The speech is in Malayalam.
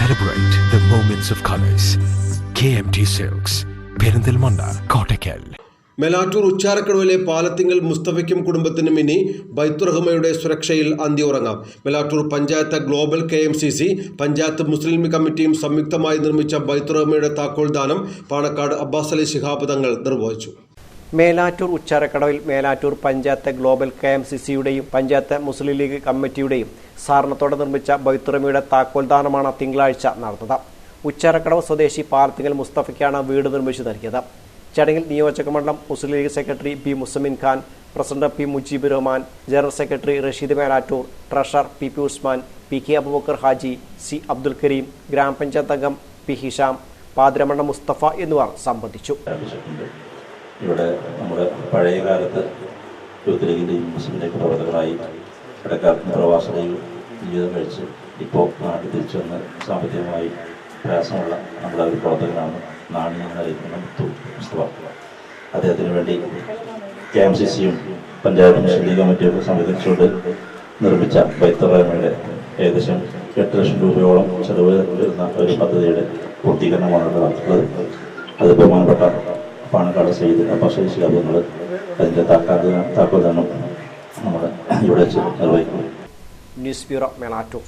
Celebrate the moments of colors. KMT silks Perinthalmanna Kottakkal Melattur ഉച്ചാരക്കടവിലെ Palathingal മുസ്തഫയ്ക്കും കുടുംബത്തിനും ഇനി ബൈത്തുറഹ്മയുടെ സുരക്ഷയിൽ അന്തി ഉറങ്ങാം. Melattur panchayat global K M C C panchayat Muslim കമ്മിറ്റിയും സംയുക്തമായി നിർമ്മിച്ച ബൈത്തുറഹ്മയുടെ താക്കോൽ ദാനം പാണക്കാട് അബ്ബാസ് അലി ശിഹാബ് തങ്ങൾ നിർവഹിച്ചു. Melattur ഉച്ചാരക്കടവിൽ Melattur panchayat global K M C സിയുടെയും panchayat Muslim league കമ്മിറ്റിയുടെയും സാരണത്തോടെ നിർമ്മിച്ച ബൈത്തുറമിയുടെ താക്കോൽദാനമാണ് തിങ്കളാഴ്ച നടന്നത്. ഉച്ചാരക്കടവ് സ്വദേശി പാർത്തിങ്ങൽ മുസ്തഫയ്ക്കാണ് വീട് നിർമ്മിച്ചു നൽകിയത്. ചടങ്ങിൽ നിയോജകമണ്ഡലം Muslim League secretary P Musamin Khan president P Mujeeb Rahman general secretary Rasheed Melattur treasurer P P Usman P K Abubakar Haji C Abdul Kareem ഗ്രാമപഞ്ചായത്ത് അംഗം പി ഹിഷാം പാതിരമണ്ണ മുസ്തഫ എന്നിവർ സംബന്ധിച്ചു. ഇവിടെ നമ്മുടെ പഴയ കാലത്ത് യൂത്ത് ലീഗിന്റെയും മുസ്ലിം ലീഗ് പ്രവർത്തകരായി ഇടക്കാലത്ത് പ്രവാസികളിൽ ജീവിതം കഴിച്ച് ഇപ്പോൾ നാട്ടിൽ തിരിച്ചു വന്ന് സാമ്പത്തികമായി പ്രയാസമുള്ള നമ്മുടെ ഒരു പ്രവർത്തകനാണ് നാണി എന്നറിയിക്കുന്ന മുത്തു മുസ്തഫ. അദ്ദേഹത്തിന് വേണ്ടി കെ എം സി സിയും പഞ്ചായത്ത് മുസ്ലിം ലീഗ് കമ്മിറ്റിയൊക്കെ സംവിധിച്ചുകൊണ്ട് നിർമ്മിച്ച ബൈത്തറമയുടെ ഏകദേശം എട്ട് ലക്ഷം രൂപയോളം ചെലവ് വരുന്ന ഒരു പദ്ധതിയുടെ പൂർത്തീകരണമാണ് നടത്തുന്നത് അത് ബഹുമാനപ്പെട്ട പാണക്കാട് സയ്യിദ് അബ്ബാസ് ശിഹാബുങ്ങൾ അതിന്റെ താക്കാൽ നമ്മൾ ഇവിടെ വെച്ച് നിർവഹിക്കുന്നു. News bureau Melattur